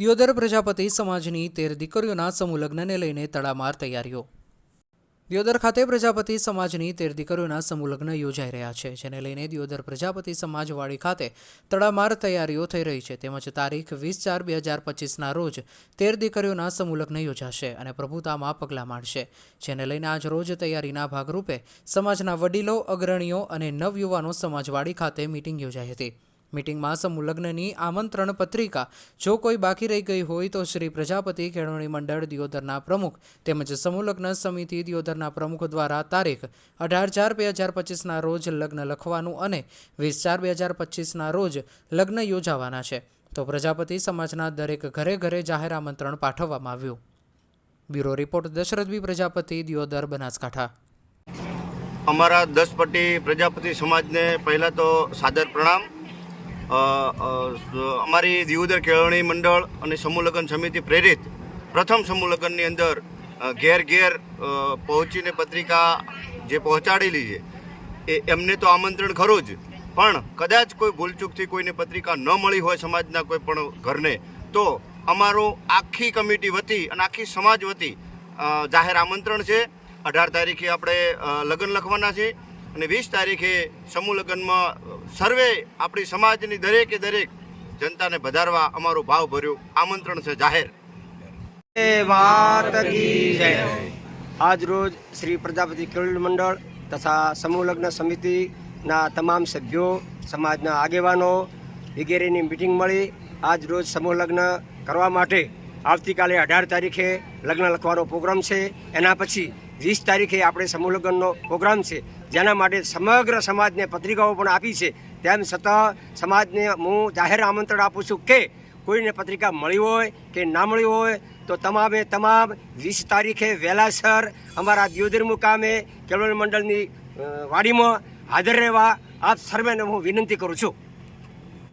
દિયોદર પ્રજાપતિ સમાજની તેર દીકરીઓના સમૂહ લગ્નને લઈને તડામાર તૈયારીઓ. દિયોદર ખાતે પ્રજાપતિ સમાજની તેર દીકરીઓના સમૂહ લગ્ન યોજાઈ રહ્યા છે, જેને લઈને દિયોદર પ્રજાપતિ સમાજવાડી ખાતે તડામાર તૈયારીઓ થઈ રહી છે. તેમજ તારીખ વીસ ચાર બે હજાર પચીસના રોજ તેર દીકરીઓના સમૂહ લગ્ન યોજાશે અને પ્રભુતામાં પગલાં માંડશે જેને લઈને આજ રોજ તૈયારીના ભાગરૂપે સમાજના વડીલો, અગ્રણીઓ અને નવયુવાનો સમાજવાડી ખાતે મિટિંગ યોજાઈ હતી. મિટિંગમાં સમૂહ લગ્નની આમંત્રણ પત્રિકા. જો કોઈ બાકી રહી ગઈ હોય તો શ્રી પ્રજાપતિ કેળવણી મંડળ દિયોદરના પ્રમુખ તેમજ સમૂહ લગ્ન સમિતિ દિયોદરના પ્રમુખ દ્વારા તારીખ અઢાર ચાર બે હજાર પચીસના રોજ લગ્ન લખવાનું અને વીસ ચાર બે હજાર પચીસના રોજ લગ્ન યોજાવાના છે. તો પ્રજાપતિ સમાજના દરેક ઘરે ઘરે જાહેર આમંત્રણ પાઠવવામાં આવ્યું. Bureau report દશરથબી Prajapati, Deodar, Banaskantha. અમારા દસ પ્રજાપતિ સમાજને પહેલાં તો સાદર પ્રણામ અમારી દિયોદર કેળવણી મંડળ અને સમૂહ સમિતિ પ્રેરિત પ્રથમ સમૂહ લગ્નની અંદર ઘેર ઘેર પહોંચીને પત્રિકા જે પહોંચાડેલી છે, એ, એમને તો આમંત્રણ ખરું જ. પણ કદાચ કોઈ ભૂલચૂકથી કોઈને પત્રિકા ન મળી હોય સમાજના કોઈ પણ ઘરને, તો અમારું આખી કમિટી વતી અને આખી સમાજ વતી જાહેર આમંત્રણ છે. અઢાર તારીખે આપણે લગ્ન લખવાના છે. અને વીસ તારીખે સમૂહ લગ્નમાં સર્વે આપણી સમાજની દરેકે દરેક જનતાને વધારવા અમારું ભાવભર્યું આમંત્રણ છે, જાહેર. આજ રોજ શ્રી પ્રજાપતિ ખેડૂત મંડળ તથા સમૂહ લગ્ન સમિતિના તમામ સભ્યો, સમાજના આગેવાનો, વગેરેની મિટિંગ મળી. આજ રોજ સમૂહ કરવા માટે આવતીકાલે અઢાર તારીખે લગ્ન લખવાનો પ્રોગ્રામ છે. એના પછી વીસ તારીખે આપણે સમૂહ લગ્નનો પ્રોગ્રામ છે. જેના માટે સમગ્ર સમાજને પત્રિકાઓ પણ આપી છે. તેમ છતાં સમાજને હું જાહેર આમંત્રણ આપું છું કે કોઈને પત્રિકા મળી હોય કે ના મળી હોય તો તમામે તમામ વીસ તારીખે વહેલાસર અમારા દિયોદર મુકામે કેળવણી મંડળની વાડીમાં હાજર રહેવા આપ સર્વેને હું વિનંતી કરું છું.